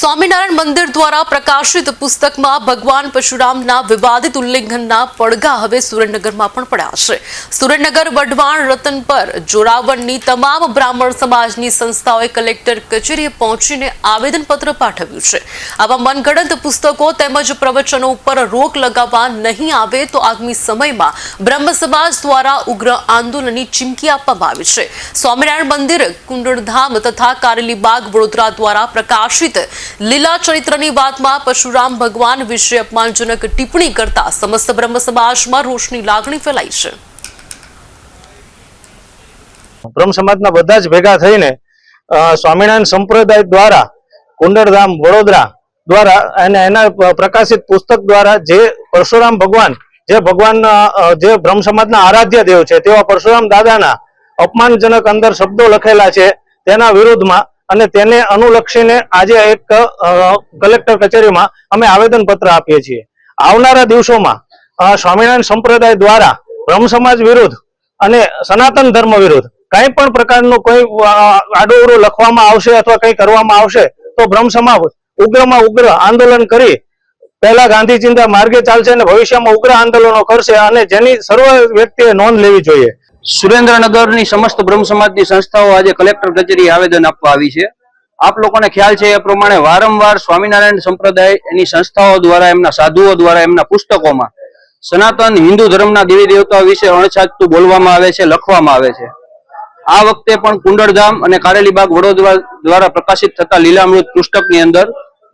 સ્વામિનારાયણ મંદિર દ્વારા પ્રકાશિત પુસ્તકમાં ભગવાન પરશુરામના વિવાદિત ઉલ્લંઘનના પડઘા હવે સુરેન્દ્રનગરમાં પણ પડ્યા છે. સુરેન્દ્રનગર, વઢવાણ, રતન પર જોરાવણની તમામ બ્રાહ્મણ સમાજની સંસ્થાઓએ કલેક્ટર કચેરીએ પહોંચીને આવેદનપત્ર પાઠવ્યું છે. આવા મનગણત પુસ્તકો તેમજ પ્રવચનો ઉપર રોક લગાવવા નહીં આવે તો આગામી સમયમાં બ્રહ્મ સમાજ દ્વારા ઉગ્ર આંદોલનની ચીમકી આપવામાં આવી છે. સ્વામિનારાયણ મંદિર, કુંડળધામ તથા કારેલીબાગ વડોદરા દ્વારા પ્રકાશિત લીલા ચરિત્રની વાતમાં પરશુરામ ભગવાન વિશે અપમાનજનક ટિપ્પણી કરતા સમસ્ત બ્રહ્મ સમાજમાં રોષની લાગણી ફેલાઈ છે. બ્રહ્મ સમાજના બધા જ ભેગા થઈને સ્વામિનારાયણ સંપ્રદાય દ્વારા, કુંડળધામ વડોદરા દ્વારા અને એના પ્રકાશિત પુસ્તક દ્વારા જે પરશુરામ ભગવાન, જે ભગવાન જે બ્રહ્મ સમાજના આરાધ્ય દેવ છે, તેવા પરશુરામ દાદાના અપમાનજનક અંદર શબ્દો લખેલા છે, તેના વિરુદ્ધમાં અને તેને અનુલક્ષીને આજે એક કલેક્ટર કચેરીમાં અમે આવેદન પત્ર આપીએ છીએ. આવનારા દિવસોમાં સ્વામિનારાયણ સંપ્રદાય દ્વારા બ્રહ્મ સમાજ વિરુદ્ધ અને સનાતન ધર્મ વિરુદ્ધ કંઈ પણ પ્રકારનું કોઈ આડુવડું લખવામાં આવશે અથવા કંઈ કરવામાં આવશે, તો બ્રહ્મ સમાજ ઉગ્રમાં ઉગ્ર આંદોલન કરી પહેલા ચિંતા માર્ગે ચાલશે અને ભવિષ્યમાં ઉગ્ર આંદોલનો કરશે અને જેની સર્વ વ્યક્તિએ નોંધ લેવી જોઈએ. સુરેન્દ્રનગરની સમસ્ત બ્રહ્મ સમાજની સંસ્થાઓ આજે કલેક્ટર કચેરી આવેદન આપવા આવી છે. આપ લોકોને ખ્યાલ છે એ પ્રમાણે વારંવાર સ્વામિનારાયણ સંપ્રદાય એની સંસ્થાઓ દ્વારા, એમના સાધુઓ દ્વારા, એમના પુસ્તકોમાં સનાતન હિન્દુ ધર્મના દેવી દેવતાઓ વિશે અણછાતું બોલવામાં આવે છે, લખવામાં આવે છે. આ વખતે પણ કુંડળધામ અને કારેલીબાગ વડોદરા દ્વારા પ્રકાશિત થતા લીલામૃત પુસ્તકની અંદર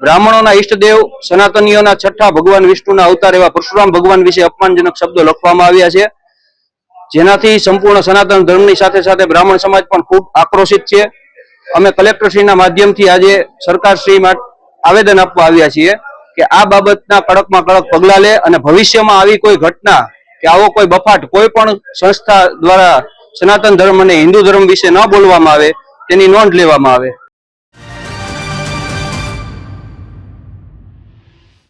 બ્રાહ્મણોના ઈષ્ટદેવ, સનાતનીઓના છઠ્ઠા ભગવાન વિષ્ણુના અવતાર એવા પરશુરામ ભગવાન વિશે અપમાનજનક શબ્દો લખવામાં આવ્યા છે. જેનાથી સંપૂર્ણ સનાતન ધર્મની સાથે સાથે બ્રાહ્મણ સમાજ પણ ખૂબ આક્રોશિત છે. અમે કલેક્ટરશ્રીના માધ્યમથી આજે સરકારશ્રીમાં આવેદન આપવા આવ્યા છીએ કે આ બાબતના કડકમાં કડક પગલાં લે અને ભવિષ્યમાં આવી કોઈ ઘટના કે આવો કોઈ બફાટ કોઈ પણ સંસ્થા દ્વારા સનાતન ધર્મ અને હિન્દુ ધર્મ વિશે ન બોલવામાં આવે તેની નોંધ લેવામાં આવે.